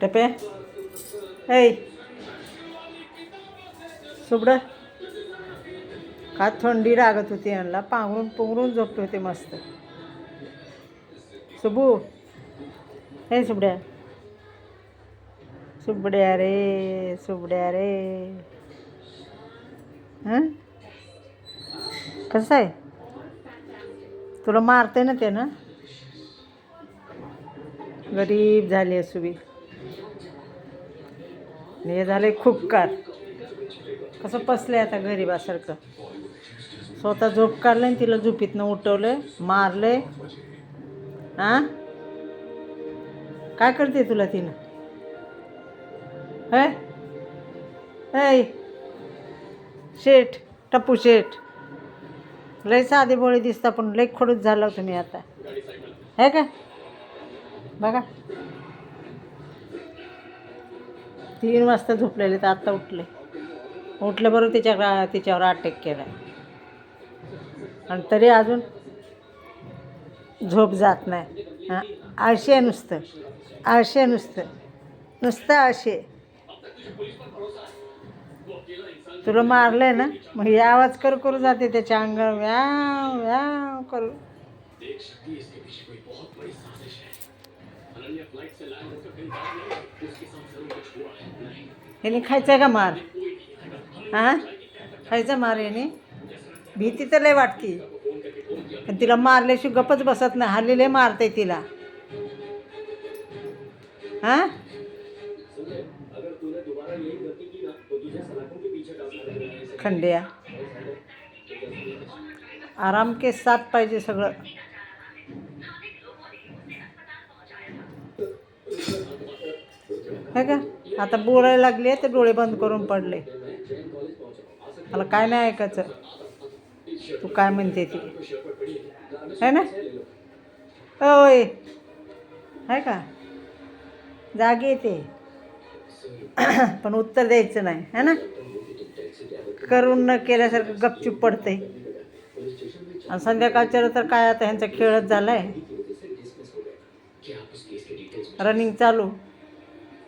टप्या ऐ सुबड का थंडी लागत होती यांना. पांघरून पुंगरून झोपले होते मस्त. सुबू हे सुबड्या सुबड्या रे सुबड्या रे. हां कसं आहे? तुला मारते ना ते ना? गरीब झाली असुबी आणि हे झाले खुपकार. कसं पसलं आता गरीबासारखं. स्वतः झोप काढलं आणि तिला झोपीतनं उठवलं मारलं हां काय करते तुला तिनं? है? ऐ! शेठ टप्पू शेठ. लय साधे बोळे दिसता पण लय खडूच झाला तुम्ही आता. है का? बघा. तीन वाजता झोपलेले तर आत्ता उठले. उठलं तिच्या तिच्यावर अटॅक केला. आणि तरी अजून झोप जात नाही. हां आळशी आहे नुसतं. आळशी आहे नुसतं. नुसतं आळशी आहे. तुला आहे ना? मग हे आवाज करू करू जाते त्याच्या अंगावर. व्याव व्याव करू. याने खायचं का मार? हां? खायचा मार याने? भीती तर लय वाटती. पण तिला मारल्याशिवाय गपच बसत नाही. हल्लीले मारते तिला. हां? खंड्या. आराम के साथ पाहिजे सगळं. हे का? आता बोलायला लागले तर डोळे बंद करून पडले. मला काय नाही ऐकायचं. तू काय म्हणते ती? है ना? होय आहे का? जागे येते पण उत्तर द्यायचं नाही. है ना? करून न केल्यासारखं गपचूप पडते आणि संध्याकाळच्या तर काय आता ह्यांचा खेळच झाला आहे रनिंग चालू.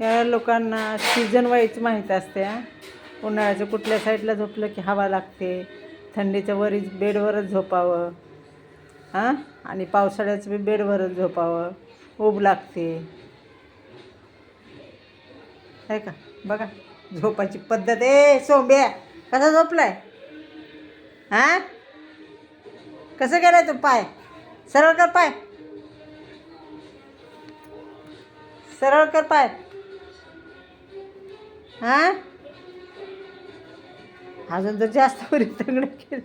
या लोकांना सीझन वाईज माहीत असते उन्हाळ्याचं कुठल्या साईडला झोपलं की हवा लागते थंडीच्या वरीच बेडवरच झोपावं हां. आणि पावसाळ्याचं बी बेडवरच झोपावं ऊब लागते. आहे का? बघा झोपायची पद्धत. ए सोंब्या कसा झोपलाय? हां? कसं केलाय तू पाय? सरळ कर पाय. सरळ कर पाय. हां? अजून तर जास्त वरी तंगड केलं.